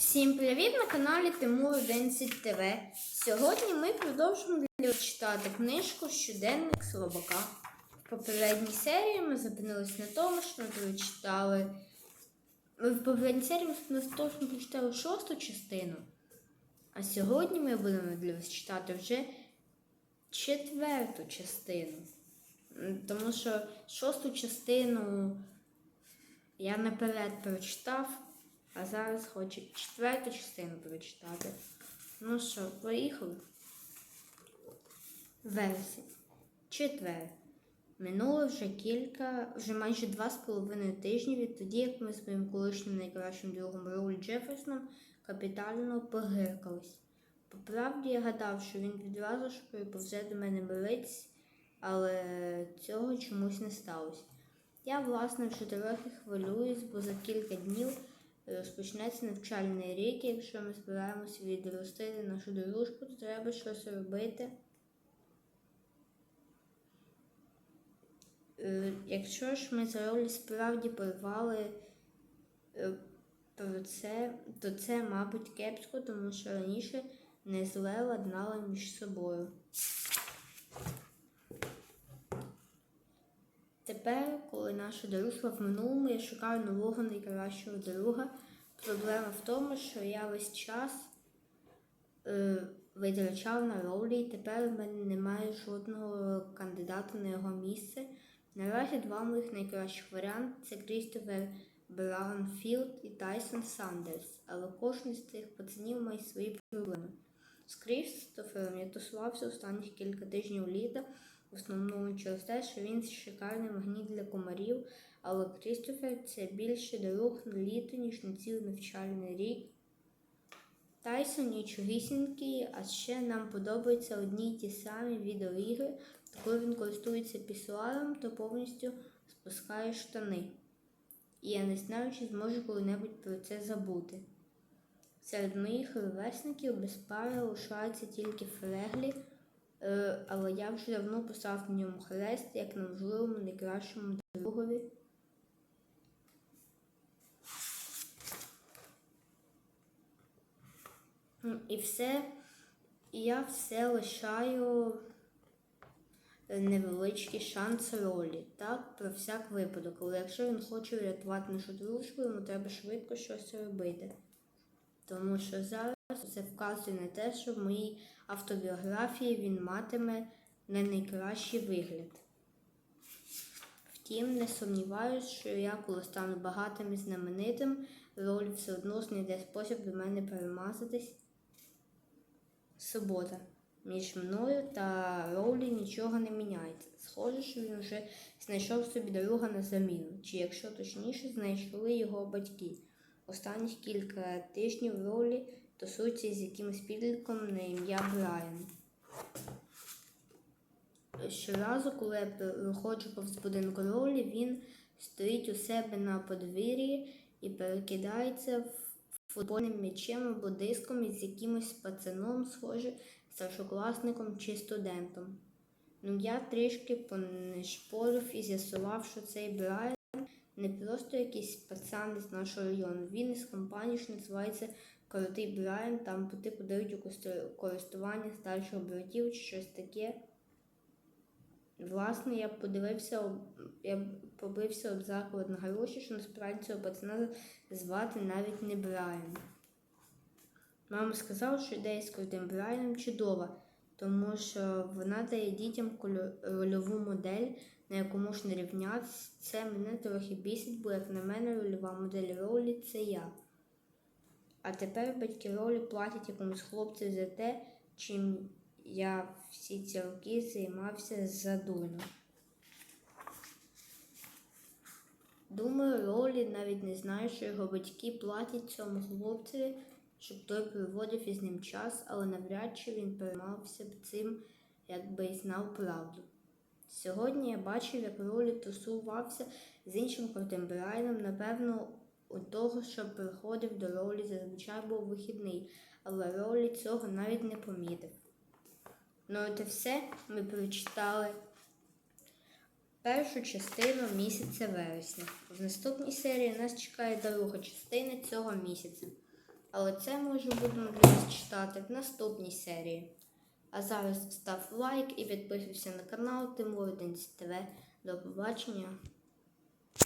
Всім привіт на каналі Тимур 11 ТВ. Сьогодні ми продовжуємо для- читати книжку Щоденник Слабака. В попередній серії ми зупинились на тому, що ми прочитали. В попередній серії ми ми прочитали шосту частину. А сьогодні ми будемо для вас читати вже четверту частину. Тому що шосту частину я наперед прочитав, а зараз хочу четверту частину прочитати. Ну що, поїхали? Вересень. Четвер. Минуло вже кілька, вже майже два з половиною тижні відтоді, як ми з моїм колишнім найкращим другом Роуль Джеферсоном капітально погиркались. По правді я гадав, що він відразу ж приповзе до мене миритись, але цього чомусь не сталося. Я, власне, вже трохи хвилююсь, бо за кілька днів розпочнеться навчальний рік. Якщо ми збираємося відростити нашу дружбу, то треба щось робити. Е, Якщо ж ми за ролі справді порвали е, про це, то це, мабуть, кепсько, тому що раніше не зле ладнали між собою. Тепер, коли наша дружба в минулому, я шукаю нового найкращого друга. Проблема в тому, що я весь час е, витрачав на ролі, і тепер в мене немає жодного кандидата на його місце. Наразі два моїх найкращих варіанти це Крістофер Браунфілд і Тайсон Сандерс, але кожен з цих пацанів має свої проблеми. З Крістофером я тусувався останніх кілька тижнів літа, в основному через те, що він шикарний магніт для комарів, але Крістофер це більше друг на літо, ніж на цілий навчальний рік. Тайсон нічогісінький, а ще нам подобаються одні й ті самі відеоігри, коли він користується пісуаром, то повністю спускає штани. І я не знаю, чи зможу коли-небудь про це забути. Серед моїх ровесників без пари лишається тільки Фреглі, але я вже давно поставив на ньому хрест як на можливому найкращому другові. І все, і я все лишаю е, невеличкий шанс ролі, так, про всяк випадок. Але якщо він хоче врятувати нашу дружбу, йому треба швидко щось робити. Тому що зараз це вказує на те, що в моїй автобіографії він матиме не найкращий вигляд. Втім, не сумніваюся, що я, коли стану багатим і знаменитим, роль все одно знайде спосіб до мене перемазатись. Субота. Між мною та Роулі нічого не міняється. Схоже, що він вже знайшов собі друга на заміну, чи якщо точніше, знайшли його батьки. Останніх кілька тижнів Роулі тусується з якимось підлітком на ім'я Брайан. Щоразу, коли я проходжу повз будинку Ролі, він стоїть у себе на подвір'ї і перекидається футбольним м'ячем або диском із якимось пацаном, схоже, старшокласником чи студентом. Ну, я трішки понешпорив і з'ясував, що цей Брайан не просто якийсь пацан із нашого району. Він із компанії, що називається Коротий Брайан, там по типу дають у користування старших братів чи щось таке. Власне, я подивився, я побився об заклад на гроші, що насправді цього пацана звати навіть не Брайан. Мама сказала, що ідея з крутим Брайаном чудова, тому що вона дає дітям рольову модель, на яку можна рівнятися. Це мене трохи бісить, бо, як на мене, рольова модель ролі це я. А тепер батьки ролі платять якомусь хлопцю за те, чим я всі ці роки займався задурно. Думаю, Ролі навіть не знає, що його батьки платять цьому хлопцеві, щоб той проводив із ним час, але навряд чи він переймався б цим, якби й знав правду. Сьогодні я бачив, як Ролі тусувався з іншим крутим Брайаном, напевно, у того, що приходив до Ролі, зазвичай був вихідний, але Ролі цього навіть не помітив. Ну от і все ми прочитали першу частину місяця вересня. В наступній серії нас чекає друга частина цього місяця. Але це ми вже будемо для вас читати в наступній серії. А зараз став лайк і підписуйся на канал Тимур 11 ТВ. До побачення.